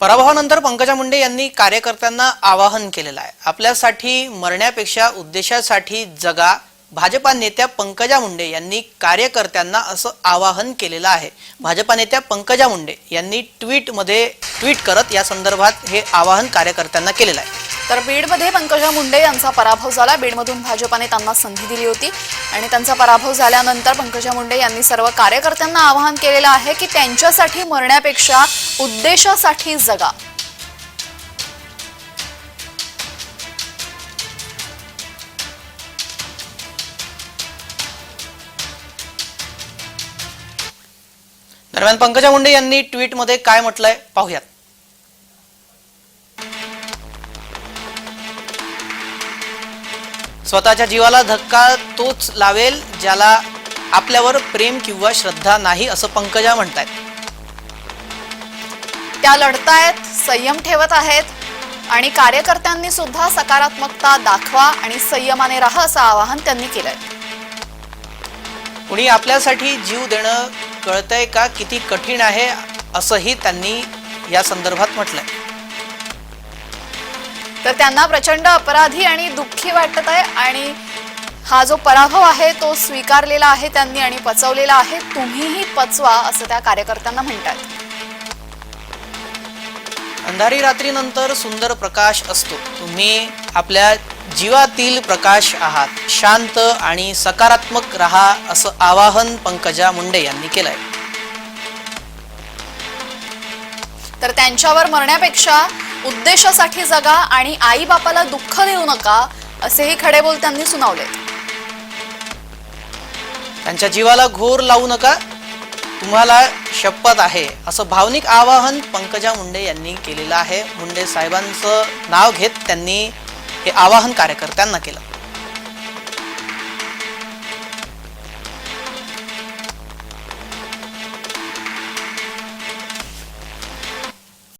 पराभवानंतर पंकजा मुंडे यांनी कार्यकर्त्यांना आवाहन केलेलं आहे. आपल्यासाठी मरण्यापेक्षा उद्देशासाठी जगा. भाजपा नेत्या पंकजा मुंडे यांनी कार्यकर्त्यांना असं आवाहन केलेलं आहे. भाजपा नेत्या पंकजा मुंडे यांनी ट्विटमध्ये ट्विट करत या संदर्भात हे आवाहन कार्यकर्त्यांना केलेलं आहे. तर बीडमध्ये पंकजा मुंडे यांचा पराभव झाला. बीडमधून भाजपाने त्यांना संधी दिली होती. आणि त्यांचा पराभव झाल्यानंतर पंकजा मुंडे यांनी सर्व कार्यकर्त्यांना आवाहन केलेलं आहे की त्यांच्यासाठी मरण्यापेक्षा उद्देशासाठी जगा. दरम्यान पंकजा मुंडे यांनी ट्विटमध्ये काय म्हटलंय पाहूयात. स्वतःच्या जीवाला धक्का तोच लावेल ज्याला आपल्यावर प्रेम किंवा श्रद्धा नाही असं पंकजा म्हणतायत. त्या लढतायत संयम ठेवत आहेत आणि कार्यकर्त्यांनी सुद्धा सकारात्मकता दाखवा आणि संयमाने राहा असं आवाहन त्यांनी केलंय. कुणी आपल्यासाठी जीव देणं कळतंय का? किती कठीण आहे असंही त्यांनी या संदर्भात म्हटलंय. तर त्यांना प्रचंड अपराधी आणि दुःखी वाटत आहे आणि हा जो पराभव आहे तो स्वीकारलेला आहे त्यांनी आणि पचवलेला आहे. तुम्हीही पचवा असं त्या कार्यकर्त्यांना म्हणतात अंधारी रात्रीनंतर सुंदर प्रकाश असतो. तुम्ही आपल्या जीवातील प्रकाश आहात. शांत आणि सकारात्मक राहा असं आवाहन पंकजा मुंडे यांनी केलंय. तर त्यांच्यावर मरण्यापेक्षा उद्देशासाठी जगा आणि आई बापाला दुःख देऊ नका असेही खडे बोल त्यांनी सुनावले. त्यांच्या जीवाला घोर लावू नका. तुम्हाला शपथ आहे असं भावनिक आवाहन पंकजा मुंडे यांनी केलेलं आहे. मुंडे साहेबांचं नाव घेत त्यांनी हे आवाहन कार्यकर्त्यांना केलं.